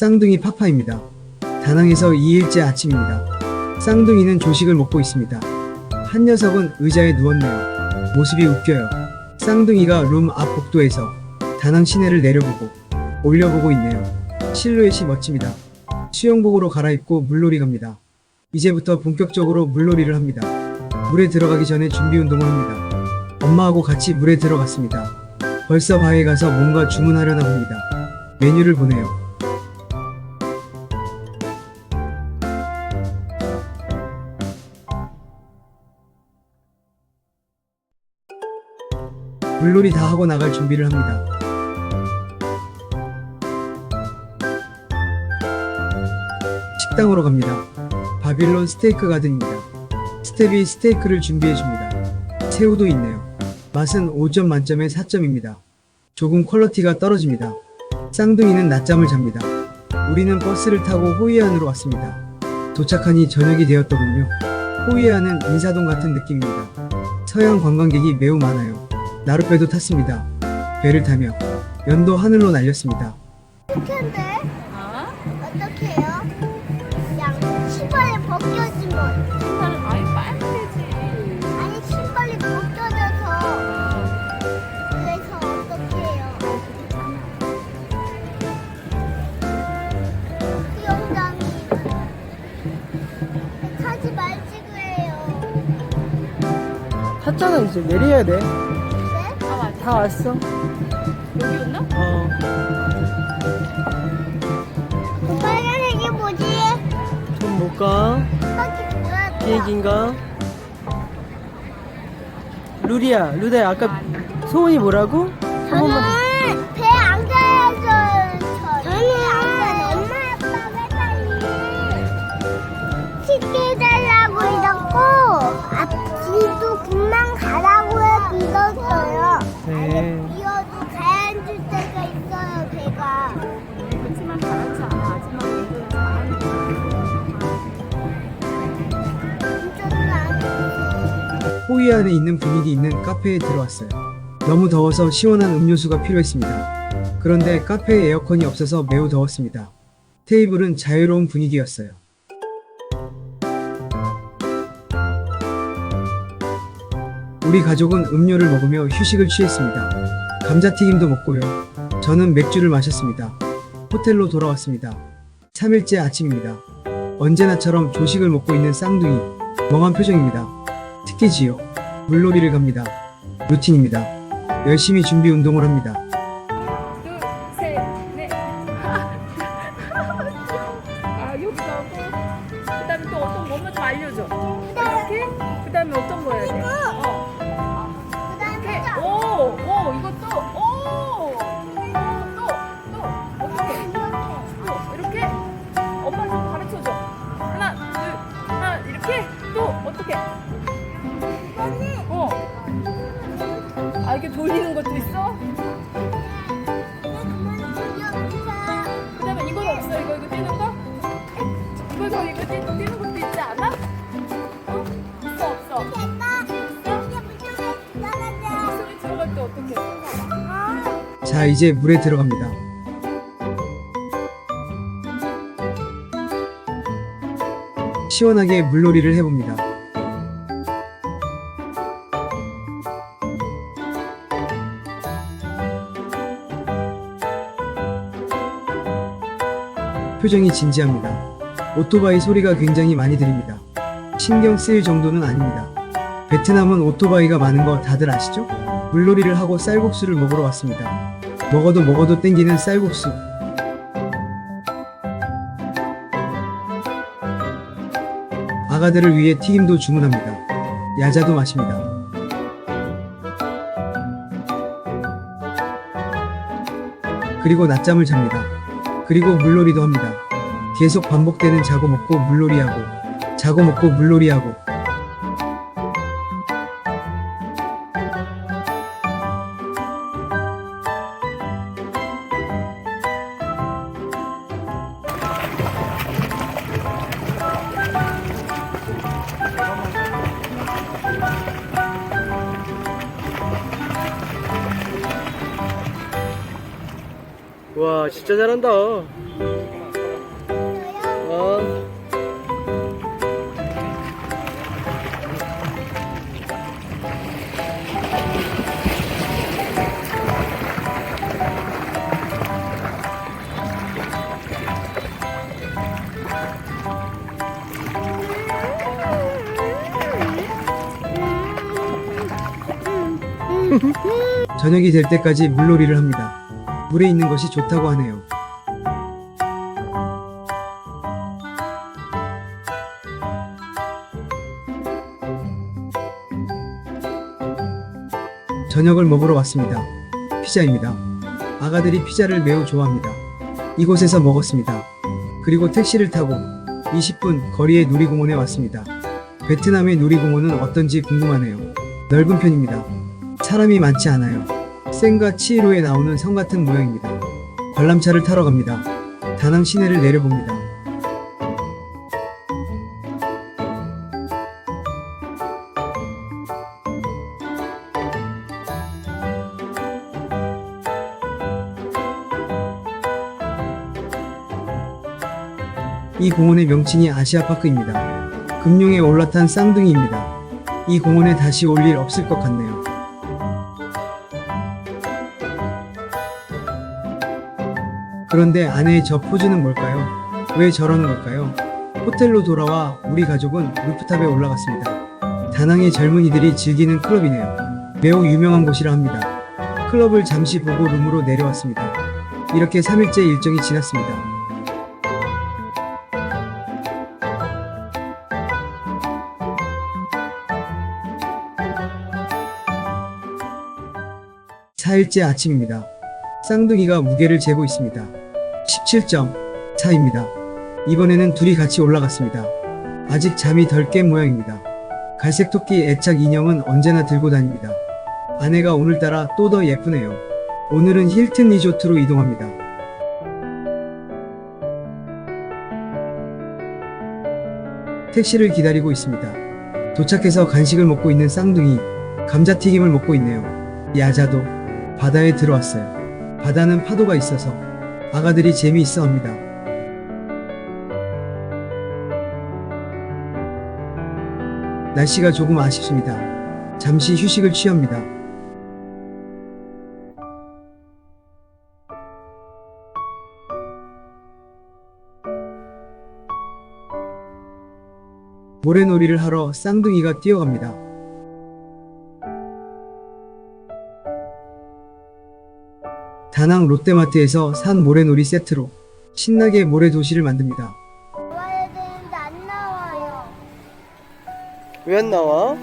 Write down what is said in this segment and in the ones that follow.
쌍둥이 파파입니다. 다낭에서 2일째 아침입니다. 쌍둥이는 조식을 먹고 있습니다. 한 녀석은 의자에 누웠네요. 모습이 웃겨요. 쌍둥이가 룸 앞 복도에서 다낭 시내를 내려보고 올려보고 있네요. 실루엣이 멋집니다. 수영복으로 갈아입고 물놀이 갑니다. 이제부터 본격적으로 물놀이를 합니다. 물에 들어가기 전에 준비 운동을 합니다. 엄마하고 같이 물에 들어갔습니다. 벌써 바에 가서 뭔가 주문하려나 봅니다. 메뉴를 보내요. 물놀이 다 하고 나갈 준비를 합니다. 식당으로 갑니다. 바빌론 스테이크 가든입니다. 스텝이 스테이크를 준비해줍니다. 새우도 있네요. 맛은 5점 만점에 4점입니다. 조금 퀄러티가 떨어집니다. 쌍둥이는 낮잠을 잡니다. 우리는 버스를 타고 호이안으로 왔습니다. 도착하니 저녁이 되었더군요. 호이안은 인사동 같은 느낌입니다. 서양 관광객이 매우 많아요. 나룻배도 탔습니다. 배를 타며 연도 하늘로 날렸습니다. 아? 어떻게 해요? 그냥 신발이 벗겨지면 신발 아예 빨면 되지. 아니 신발이 벗겨져서 그래서 어떻게 해요? 수영장이 타지 말지 그래요 탔잖아 이제 내려야 돼. 네? 다 왔어. 여기였나? 어. 그 빨간색이 뭐지? 좀 볼까? 비행기인가? 루리야, 루다야 아까 소원이 뭐라고? 한 번만 호이안에 있는 분위기 있는 카페에 들어왔어요. 너무 더워서 시원한 음료수가 필요했습니다. 그런데 카페에 에어컨이 없어서 매우 더웠습니다. 테이블은 자유로운 분위기였어요. 우리 가족은 음료를 먹으며 휴식을 취했습니다. 감자튀김도 먹고요. 저는 맥주를 마셨습니다. 호텔로 돌아왔습니다. 3일째 아침입니다. 언제나처럼 조식을 먹고 있는 쌍둥이. 멍한 표정입니다. 특기지요. 물놀이를 갑니다. 루틴입니다. 열심히 준비 운동을 합니다. 자, 이제 물에 들어갑니다. 시원하게 물놀이를 해봅니다. 표정이 진지합니다. 오토바이 소리가 굉장히 많이 들립니다. 신경 쓰일 정도는 아닙니다. 베트남은 오토바이가 많은 거 다들 아시죠? 물놀이를 하고 쌀국수를 먹으러 왔습니다. 먹어도 먹어도 땡기는 쌀국수. 아가들을 위해 튀김도 주문합니다. 야자도 마십니다. 그리고 낮잠을 잡니다. 그리고 물놀이도 합니다. 계속 반복되는 자고 먹고 물놀이하고 자고 먹고 물놀이하고 와 진짜 잘한다 어. 저녁이 될 때까지 물놀이를 합니다. 물에 있는 것이 좋다고 하네요. 저녁을 먹으러 왔습니다. 피자입니다. 아가들이 피자를 매우 좋아합니다. 이곳에서 먹었습니다. 그리고 택시를 타고 20분 거리의 놀이공원에 왔습니다. 베트남의 놀이공원은 어떤지 궁금하네요. 넓은 편입니다. 사람이 많지 않아요. 센과 치히로에 나오는 성 같은 모양입니다. 관람차를 타러 갑니다. 다낭 시내를 내려봅니다. 이 공원의 명칭이 아시아파크입니다. 금룡에 올라탄 쌍둥이입니다. 이 공원에 다시 올 일 없을 것 같네요. 그런데 아내의 저 포즈는 뭘까요? 왜 저러는 걸까요? 호텔로 돌아와 우리 가족은 루프탑에 올라갔습니다. 다낭의 젊은이들이 즐기는 클럽이네요. 매우 유명한 곳이라 합니다. 클럽을 잠시 보고 룸으로 내려왔습니다. 이렇게 3일째 일정이 지났습니다. 사일째 아침입니다. 쌍둥이가 무게를 재고 있습니다. 17점 차입니다. 이번에는 둘이 같이 올라갔습니다. 아직 잠이 덜 깬 모양입니다. 갈색 토끼 애착 인형은 언제나 들고 다닙니다. 아내가 오늘따라 또 더 예쁘네요. 오늘은 힐튼 리조트로 이동합니다. 택시를 기다리고 있습니다. 도착해서 간식을 먹고 있는 쌍둥이, 감자튀김을 먹고 있네요. 야자도 바다에 들어왔어요. 바다는 파도가 있어서 아가들이 재미있어 합니다. 날씨가 조금 아쉽습니다. 잠시 휴식을 취합니다. 모래놀이를 하러 쌍둥이가 뛰어갑니다. 다낭 롯데마트에서 산 모래놀이 세트로 신나게 모래 도시를 만듭니다. 나와야 되는데 안 나와요. 왜 안 나와?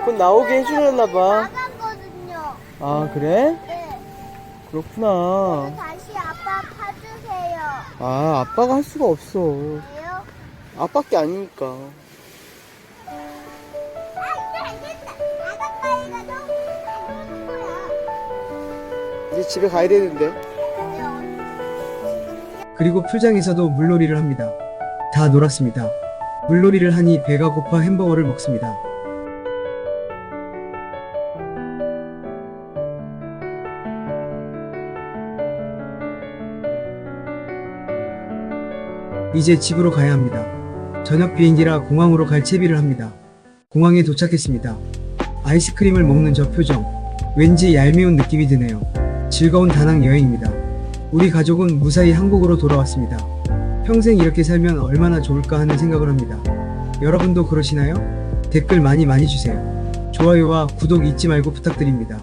그건 나오게 해주려나 봐. 나갔거든요. 아, 그래? 네. 그렇구나. 다시 아빠 파주세요. 아, 아빠가 할 수가 없어. 왜요? 아빠께 아니니까. 아, 이제 알겠다. 바닷가에가 너무. 이제 집에 가야 되는데. 그리고 풀장에서도 물놀이를 합니다. 다 놀았습니다. 물놀이를 하니 배가 고파 햄버거를 먹습니다. 이제 집으로 가야 합니다. 저녁 비행기라 공항으로 갈 채비를 합니다. 공항에 도착했습니다. 아이스크림을 먹는 저 표정. 왠지 얄미운 느낌이 드네요. 즐거운 다낭 여행입니다. 우리 가족은 무사히 한국으로 돌아왔습니다. 평생 이렇게 살면 얼마나 좋을까 하는 생각을 합니다. 여러분도 그러시나요? 댓글 많이 많이 주세요. 좋아요와 구독 잊지 말고 부탁드립니다.